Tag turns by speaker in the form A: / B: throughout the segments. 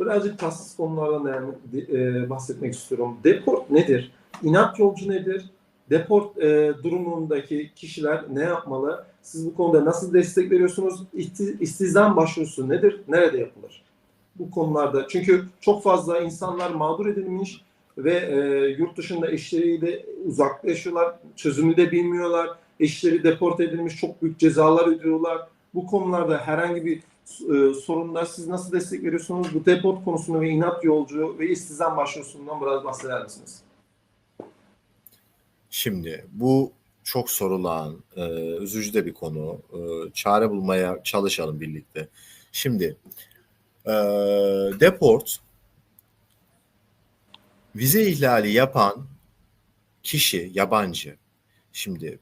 A: birazcık tatsız konulardan yani, e, bahsetmek istiyorum. Deport nedir? İnat yolcu nedir? Deport e, durumundaki kişiler ne yapmalı? Siz bu konuda nasıl destek veriyorsunuz? İsti, istihdam başvurusu nedir? Nerede yapılır? Bu konularda. Çünkü çok fazla insanlar mağdur edilmiş ve e, yurt dışında eşleriyle uzaklaşıyorlar. Çözümü de bilmiyorlar. Eşleri deport edilmiş. Çok büyük cezalar ödüyorlar. Bu konularda herhangi bir e, sorunlar siz nasıl destek veriyorsunuz? Bu deport konusunu ve inat yolcu ve istihdam başvurusundan biraz bahseder misiniz?
B: Şimdi bu çok sorulan, e, üzücü de bir konu. E, çare bulmaya çalışalım birlikte. Şimdi e, deport vize ihlali yapan kişi yabancı. Şimdi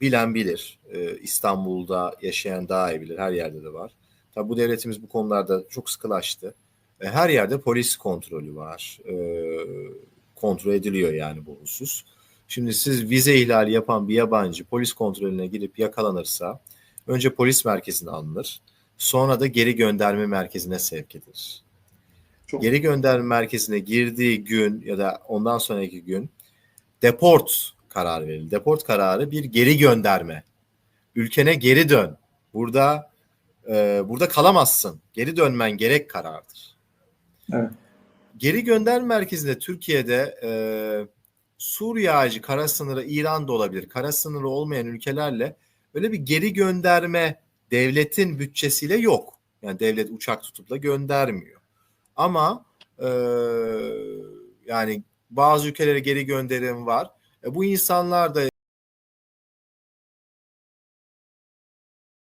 B: bilen bilir. İstanbul'da yaşayan daha iyi bilir. Her yerde de var. Tabi bu devletimiz bu konularda çok sıkılaştı. E, her yerde polis kontrolü var. E, kontrol ediliyor yani bu husus. Şimdi siz vize ihlali yapan bir yabancı polis kontrolüne girip yakalanırsa önce polis merkezine alınır. Sonra da geri gönderme merkezine sevk edilir.
A: Çok
B: Geri gönderme merkezine girdiği gün ya da ondan sonraki gün deport kararı verilir. Deport kararı bir geri gönderme. Ülkene geri dön. Burada e, burada kalamazsın. Geri dönmen gerek karardır.
A: Evet.
B: Geri gönderme merkezinde Türkiye'de e, Suriye harici kara sınırı İran da olabilir. Kara sınırı olmayan ülkelerle öyle bir geri gönderme devletin bütçesiyle yok. Yani devlet uçak tutup da göndermiyor. Ama e, yani bazı ülkelere geri gönderim var. E, bu insanlar da